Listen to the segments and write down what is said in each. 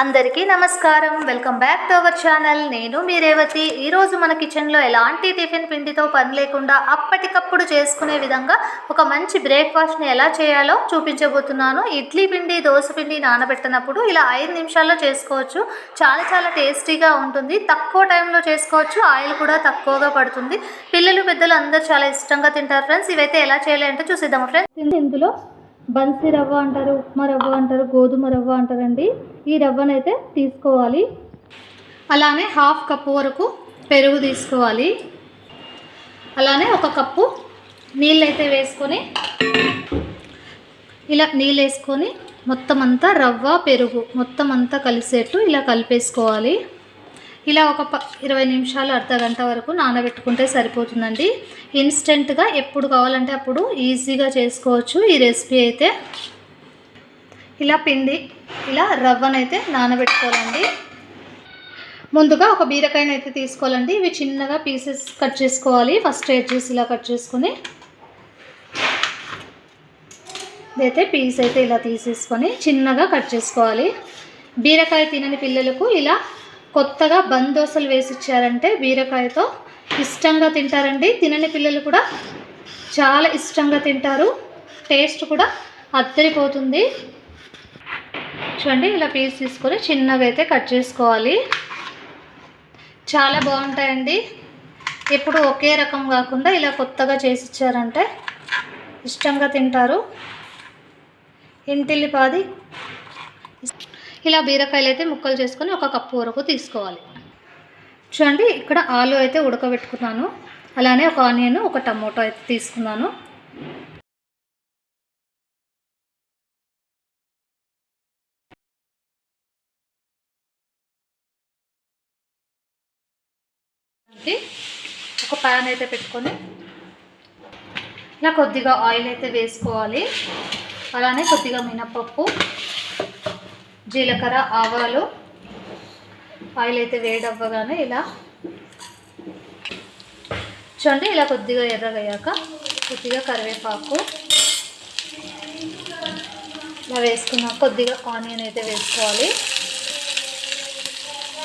అందరికీ నమస్కారం. Welcome back to our channel. నేను మీ రేవతి. ఈరోజు మన కిచెన్లో ఎలాంటి టిఫిన్ పిండితో పని లేకుండా అప్పటికప్పుడు చేసుకునే విధంగా ఒక మంచి బ్రేక్ఫాస్ట్ని ఎలా చేయాలో చూపించబోతున్నాను. ఇడ్లీ పిండి దోశ పిండి నానబెట్టినప్పుడు ఇలా ఐదు నిమిషాల్లో చేసుకోవచ్చు. చాలా చాలా టేస్టీగా ఉంటుంది. తక్కువ టైంలో చేసుకోవచ్చు. ఆయిల్ కూడా తక్కువగా పడుతుంది. పిల్లలు పెద్దలు అందరూ చాలా ఇష్టంగా తింటారు. ఫ్రెండ్స్ ఇవైతే ఎలా చేయాలి అంటే చూసేద్దాం ఫ్రెండ్స్ ఇందులో బన్సీ రవ్వ అంటారు ఉప్మా రవ్వ అంటారు గోధుమ రవ్వ అంటారండి. ఈ రవ్వనైతే తీసుకోవాలి. అలానే హాఫ్ కప్పు వరకు పెరుగు తీసుకోవాలి. అలానే ఒక కప్పు నీళ్ళు అయితే వేసుకొని ఇలా నీళ్ళు వేసుకొని మొత్తం అంతా రవ్వ పెరుగు మొత్తం అంతా కలిసేట్టు ఇలా కలిపేసుకోవాలి. ఇలా ఒక ప ఇరవై నిమిషాలు అర్ధ గంట వరకు నానబెట్టుకుంటే సరిపోతుందండి. ఇన్స్టెంట్గా ఎప్పుడు కావాలంటే అప్పుడు ఈజీగా చేసుకోవచ్చు ఈ రెసిపీ అయితే. ఇలా పిండి ఇలా రవ్వనైతే నానబెట్టుకోవాలండి. ముందుగా ఒక బీరకాయని అయితే తీసుకోవాలండి. ఇవి చిన్నగా పీసెస్ కట్ చేసుకోవాలి. ఫస్ట్ ఎడ్జెస్ ఇలా కట్ చేసుకొని ఇదైతే పీస్ అయితే ఇలా తీసేసుకొని చిన్నగా కట్ చేసుకోవాలి. బీరకాయ తినని పిల్లలకు ఇలా కొత్తగా బందోసలు వేసి ఇచ్చారంటే బీరకాయతో ఇష్టంగా తింటారండి. తినని పిల్లలు కూడా చాలా ఇష్టంగా తింటారు. టేస్ట్ కూడా అద్దరిపోతుంది. చూడండి ఇలా పీస్ తీసుకొని చిన్నగా అయితే కట్ చేసుకోవాలి. చాలా బాగుంటాయండి. ఎప్పుడు ఒకే రకం కాకుండా ఇలా కొత్తగా చేసి ఇచ్చారంటే ఇష్టంగా తింటారు. ఇంటిల్లిపాది ఇలా బీరకాయలు అయితే ముక్కలు చేసుకొని ఒక కప్పు వరకు తీసుకోవాలి. చూడండి ఇక్కడ ఆలు అయితే ఉడకబెట్టుకున్నాను. అలానే ఒక ఆనియన్ ఒక టమోటో అయితే తీసుకున్నాను. ఒక ప్యాన్ అయితే పెట్టుకొని ఇలా కొద్దిగా ఆయిల్ అయితే వేసుకోవాలి. అలానే కొద్దిగా మినపప్పు. జీలకర్ర ఆవాలు ఆయిల్ అయితే వేడవ్వగానే ఇలా చూడండి ఇలా కొద్దిగా ఎర్రగయ్యాక కొద్దిగా కరివేపాకు ఇలా వేసుకున్నాక కొద్దిగా ఆనియన్ అయితే వేసుకోవాలి.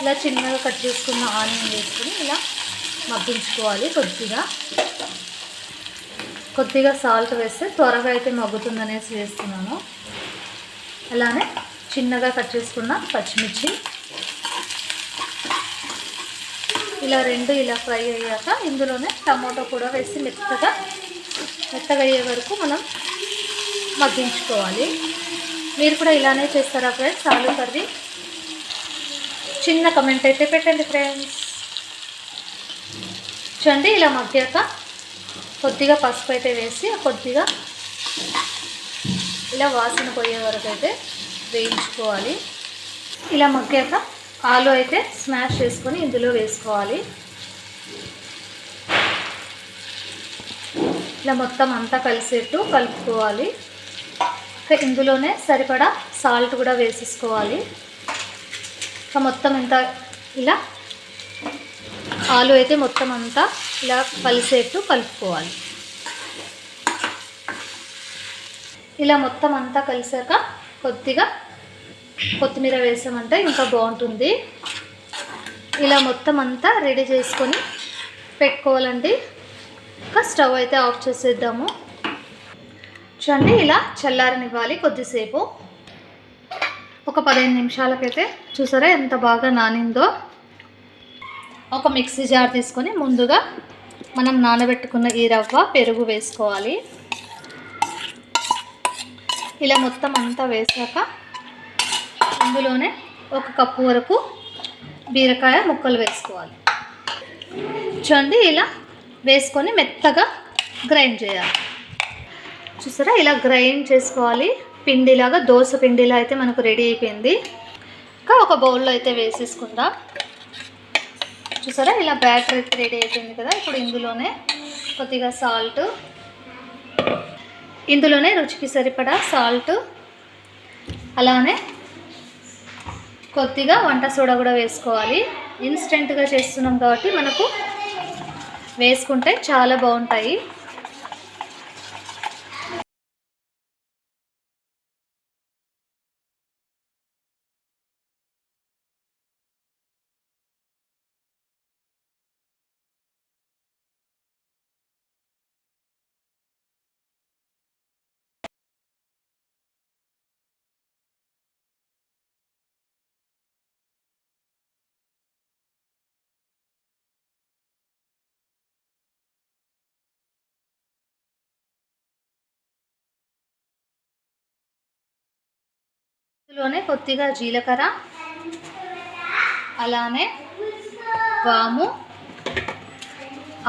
ఇలా చిన్నగా కట్ చేసుకున్న ఆనియన్ వేసుకుని ఇలా మగ్గించుకోవాలి కొద్దిగా. కొద్దిగా సాల్ట్ వేస్తే త్వరగా అయితే మగ్గుతుందనేసి వేస్తున్నాను. అలానే చిన్నగా కట్ చేసుకున్న పచ్చిమిర్చి. ఇలా రెండు ఇలా ఫ్రై అయ్యాక ఇందులోనే టమాటో కూడా వేసి మెత్తగా మెత్తగా అయ్యే వరకు మనం మగ్గించుకోవాలి. మీరు కూడా ఇలానే చేస్తారా ఫ్రెండ్స్ ఆలు కర్రీ? చిన్న కమెంట్ అయితే పెట్టండి ఫ్రెండ్స్ చూడండి ఇలా మగ్గాక కొద్దిగా పసుపు అయితే వేసి కొద్దిగా ఇలా వాసన పోయే వరకు అయితే వేయించుకోవాలి. ఇలా మగ్గాక ఆలు అయితే స్మాష్ చేసుకొని ఇందులో వేసుకోవాలి. ఇలా మొత్తం అంతా కలిసేట్టు కలుపుకోవాలి. ఇంకా ఇందులోనే సరిపడా సాల్ట్ కూడా వేసేసుకోవాలి. ఇంకా మొత్తం ఇంత ఇలా ఆలు అయితే మొత్తం అంతా ఇలా కలిసేట్టు కలుపుకోవాలి. ఇలా మొత్తం అంతా కలిసాక కొద్దిగా కొత్తిమీర వేసామంటే ఇంకా బాగుంటుంది. ఇలా మొత్తం అంతా రెడీ చేసుకొని పెట్టుకోవాలండి. ఇంకా స్టవ్ అయితే ఆఫ్ చేసేద్దాము. చూడండి ఇలా చల్లారనివ్వాలి కొద్దిసేపు. ఒక పదిహేను నిమిషాలకైతే చూసారా ఎంత బాగా నానిందో. ఒక మిక్సీ జార్ తీసుకొని ముందుగా మనం నానబెట్టుకున్న ఈ రవ్వ పెరుగు వేసుకోవాలి. ఇలా మొత్తం అంతా వేసాక అందులోనే ఒక కప్పు వరకు బీరకాయ ముక్కలు వేసుకోవాలి. చూడండి ఇలా వేసుకొని మెత్తగా గ్రైండ్ చేయాలి. చూసారా? ఇలా గ్రైండ్ చేసుకోవాలి. పిండిలాగా దోశ పిండిలా అయితే మనకు రెడీ అయిపోయింది. ఇంకా ఒక బౌల్లో అయితే వేసేసుకుందాం. చూసారా? ఇలా బ్యాటర్ అయితే రెడీ అయిపోయింది కదా? ఇప్పుడు ఇందులోనే కొద్దిగా సాల్ట్. ఇందులోనే రుచికి సరిపడా సాల్ట్. అలానే కొద్దిగా వంట సోడా కూడా వేసుకోవాలి. ఇన్స్టెంట్గా చేస్తున్నాం కాబట్టి మనకు వేసుకుంటే చాలా బాగుంటాయి. లోనే కొద్దిగా జీలకర్ర అలానే వాము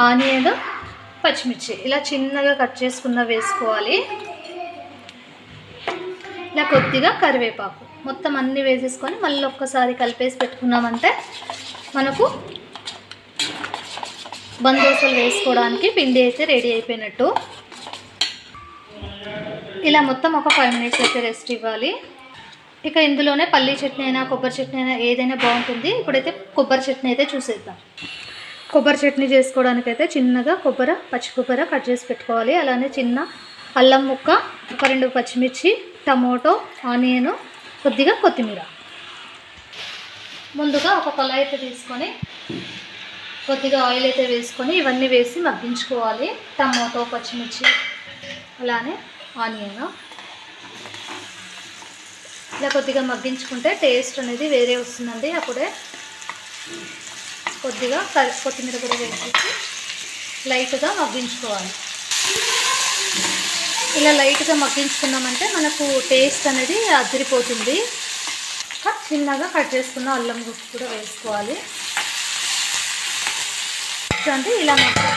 ఆనియన్ పచ్చిమిర్చి. ఇలా చిన్నగా కట్ చేసుకున్న వేసుకోవాలి. ఇలా కొద్దిగా కరివేపాకు. మొత్తం అన్నీ వేసేసుకొని మళ్ళీ ఒక్కసారి కలిపేసి పెట్టుకున్నామంటే మనకు బందోసలు వేసుకోవడానికి పిండి అయితే రెడీ అయిపోయినట్టు. ఇలా మొత్తం ఒక ఫైవ్ మినిట్స్ అయితే రెస్ట్ ఇవ్వాలి. ఇక ఇందులోనే పల్లీ చట్నీ అయినా కొబ్బరి చట్నీ అయినా ఏదైనా బాగుంటుంది. ఇప్పుడైతే కొబ్బరి చట్నీ అయితే చూసేద్దాం. కొబ్బరి చట్నీ చేసుకోవడానికి అయితే చిన్నగా కొబ్బరి పచ్చి కొబ్బరి కట్ చేసి పెట్టుకోవాలి. అలానే చిన్న అల్లం ముక్క ఒక రెండు పచ్చిమిర్చి టమోటో ఆనియన్ కొద్దిగా కొత్తిమీర. ముందుగా ఒక కళాయి అయితే తీసుకొని కొద్దిగా ఆయిల్ అయితే వేసుకొని ఇవన్నీ వేసి మగ్గించుకోవాలి. టమోటో పచ్చిమిర్చి అలానే ఆనియన్. ఇలా కొద్దిగా మగ్గించుకుంటే టేస్ట్ అనేది వేరే వస్తుందండి. అప్పుడే కొద్దిగా కరి కొత్తిమీర కూడా వేసేసి లైట్గా మగ్గించుకోవాలి. ఇలా లైట్గా మగ్గించుకున్నామంటే మనకు టేస్ట్ అనేది అదిరిపోతుంది. చిన్నగా కట్ చేసుకున్న అల్లం గుప్పు కూడా వేసుకోవాలి. చూడండి ఇలా మొత్తం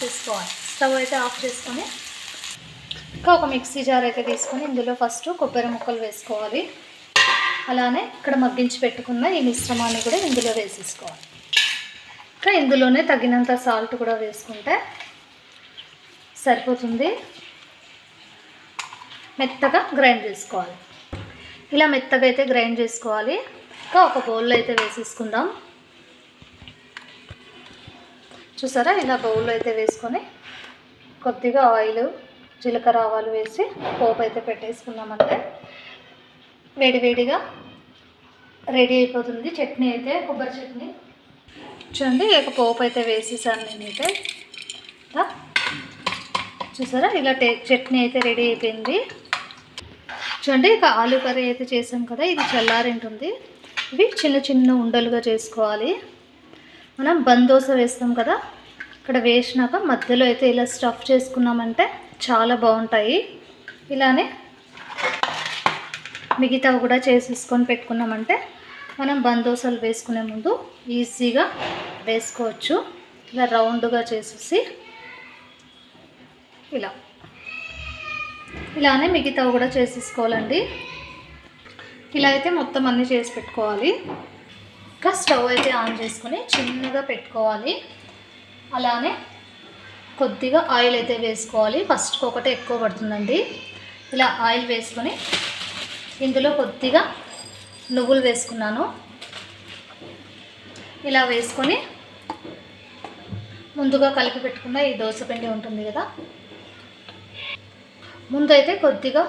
తీసుకోవాలి స్టవ్ అయితే ఆఫ్ చేసుకొని ఇంకా ఒక మిక్సీ జార్ అయితే తీసుకొని ఇందులో ఫస్ట్ కొబ్బరి ముక్కలు వేసుకోవాలి. అలానే ఇక్కడ మగ్గించి పెట్టుకున్న ఈ మిశ్రమాన్ని కూడా ఇందులో వేసేసుకోవాలి. ఇంకా ఇందులోనే తగినంత సాల్ట్ కూడా వేసుకుంటే సరిపోతుంది. మెత్తగా గ్రైండ్ చేసుకోవాలి. ఇలా మెత్తగా అయితే గ్రైండ్ చేసుకోవాలి. ఇంకా ఒక బౌల్లో అయితే వేసేసుకుందాం. చూసారా? ఇలా బౌల్లో అయితే వేసుకొని కొద్దిగా ఆయిల్ జీలకర్ర ఆవాలు వేసి పోపు అయితే పెట్టేసుకున్నామంటే వేడివేడిగా రెడీ అయిపోతుంది. చట్నీ అయితే కొబ్బరి చట్నీ. చూడండి ఇక పోపు అయితే వేసేసాను నేనైతే. చూసారా? ఇలా టే చట్నీ అయితే రెడీ అయిపోయింది. చూడండి ఇక ఆలు కర్రీ అయితే చేసాం కదా ఇది చల్లారింటుంది. ఇవి చిన్న చిన్న ఉండలుగా చేసుకోవాలి. మనం బందోస వేస్తాం కదా ఇక్కడ వేసినాక మధ్యలో అయితే ఇలా స్టఫ్ చేసుకున్నామంటే చాలా బాగుంటాయి. ఇలానే మిగతావి కూడా చేసేసుకొని పెట్టుకున్నామంటే మనం బందోసలు వేసుకునే ముందు ఈజీగా వేసుకోవచ్చు. ఇలా రౌండ్గా చేసేసి ఇలా. ఇలానే మిగతావి కూడా చేసేసుకోవాలండి. ఇలా అయితే మొత్తం అన్నీ చేసి పెట్టుకోవాలి. ఇంకా స్టవ్ అయితే ఆన్ చేసుకొని చిన్నగా పెట్టుకోవాలి. అలానే కొద్దిగా ఆయిల్ అయితే వేసుకోవాలి. ఫస్ట్కి ఒకటే ఎక్కువ పడుతుందండి. ఇలా ఆయిల్ వేసుకొని ఇందులో కొద్దిగా నువ్వులు వేసుకున్నాను. ఇలా వేసుకొని ముందుగా కలిపి పెట్టుకున్న ఈ దోశ పిండి ఉంటుంది కదా ముందైతే కొద్దిగా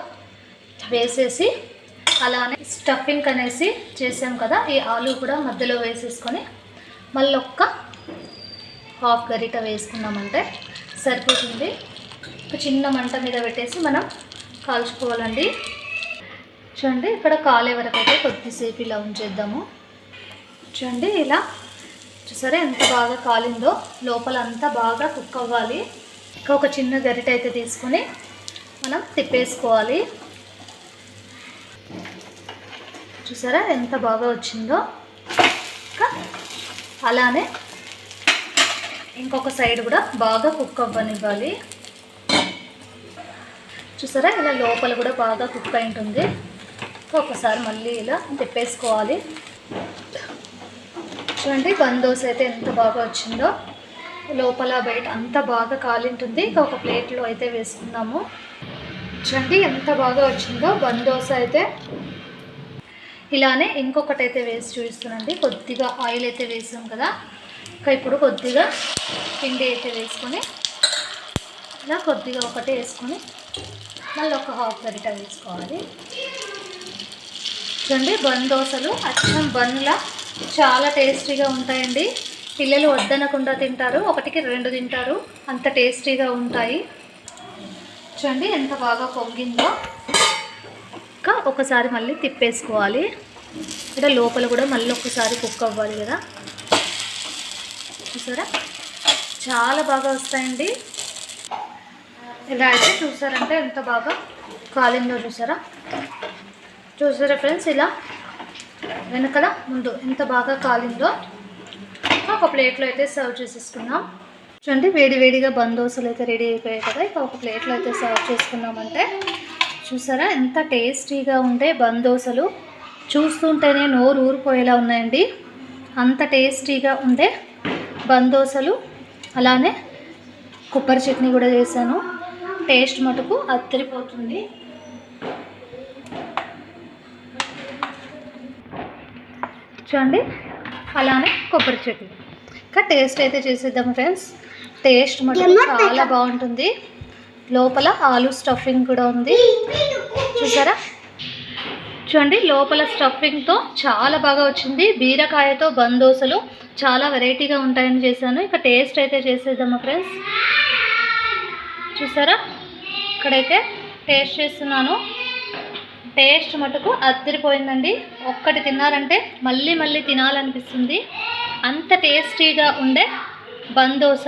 వేసేసి అలానే స్టఫింగ్ అనేసి చేసాం కదా ఈ ఆలు కూడా మధ్యలో వేసేసుకొని మళ్ళీ ఒక్క హాఫ్ గరిట వేసుకున్నామంటే సరిపోతుంది. ఒక చిన్న మంట మీద పెట్టేసి మనం కాల్చుకోవాలండి. చూడండి ఇక్కడ కాలే వరకు అయితే కొద్దిసేపు ఇలా ఉంచేద్దాము. చూడండి ఇలా చూసారా ఎంత బాగా కాలిందో? లోపల అంతా బాగా కుక్ అవ్వాలి. ఇంకా ఒక చిన్న గరిట అయితే తీసుకొని మనం తిప్పేసుకోవాలి. చూసారా ఎంత బాగా వచ్చిందో? ఇంకా అలానే ఇంకొక సైడ్ కూడా బాగా కుక్ అవ్వనివ్వాలి. చూసారా? ఇలా లోపల కూడా బాగా కుక్ అయి ఉంటుంది ఒకసారి మళ్ళీ ఇలా తిప్పేసుకోవాలి. చూడండి బందోస్ అయితే ఎంత బాగా వచ్చిందో. లోపల బయట అంత బాగా కాలింటుంది. ఇంకా ఒక ప్లేట్లో అయితే వేసుకుందాము. చూడండి ఎంత బాగా వచ్చిందో బందోస అయితే. ఇలానే ఇంకొకటి అయితే వేసి చూపిస్తున్నాండి కొద్దిగా ఆయిల్ అయితే వేసాం కదా. ఇంకా ఇప్పుడు కొద్దిగా పిండి అయితే వేసుకొని ఇలా కొద్దిగా ఒకటి వేసుకొని మళ్ళీ ఒక హాఫ్ గరిట వేసుకోవాలి. చూడండి బన్ దోశలు అచ్చం బన్లా చాలా టేస్టీగా ఉంటాయండి. పిల్లలు వద్దనకుండా తింటారు ఒకటికి రెండు తింటారు అంత టేస్టీగా ఉంటాయి. చూడండి ఎంత బాగా పొంగిందో. ఇంకా ఒకసారి మళ్ళీ తిప్పేసుకోవాలి. ఇక్కడ లోపల కూడా మళ్ళీ ఒకసారి కుక్ అవ్వాలి కదా. చూసారా? చాలా బాగా వస్తాయండి. ఇలా అయితే చూసారంటే ఎంత బాగా కాలిందో చూసారా? చూసారా ఫ్రెండ్స్ ఇలా? వెనకల ముందు ఎంత బాగా కాలిందో ఒక ప్లేట్లో అయితే సర్వ్ చేసేసుకున్నాం చూడండి వేడి వేడిగా బందోసలు అయితే రెడీ అయిపోయాయి కదా. ఇక ఒక ప్లేట్లో అయితే సర్వ్ చేసుకున్నామంటే చూసారా ఎంత టేస్టీగా ఉండే బందోసలు చూస్తుంటేనే నోరు ఊరిపోయేలా ఉన్నాయండి. అంత టేస్టీగా ఉండే బందోసలు అలానే కొబ్బరి చట్నీ కూడా చేశాను. టేస్ట్ మటుకు అద్దరిపోతుంది. చూడండి అలానే కొబ్బరి చట్నీ. ఇంకా టేస్ట్ అయితే చేసేద్దాం ఫ్రెండ్స్ టేస్ట్ మటుకు చాలా బాగుంటుంది. లోపల ఆలు స్టఫింగ్ కూడా ఉంది. చూసారా? చూడండి లోపల స్టఫింగ్తో చాలా బాగా వచ్చింది. బీరకాయతో బందోసలు చాలా వెరైటీగా ఉంటాయని చేశాను. ఇక టేస్ట్ అయితే చేసేద్దామా ఫ్రెండ్స్ చూసారా? ఇక్కడైతే టేస్ట్ చేస్తున్నాను. టేస్ట్ మటుకు అద్దరిపోయిందండి. ఒక్కటి తిన్నారంటే మళ్ళీ మళ్ళీ తినాలనిపిస్తుంది. అంత టేస్టీగా ఉండే బందోస.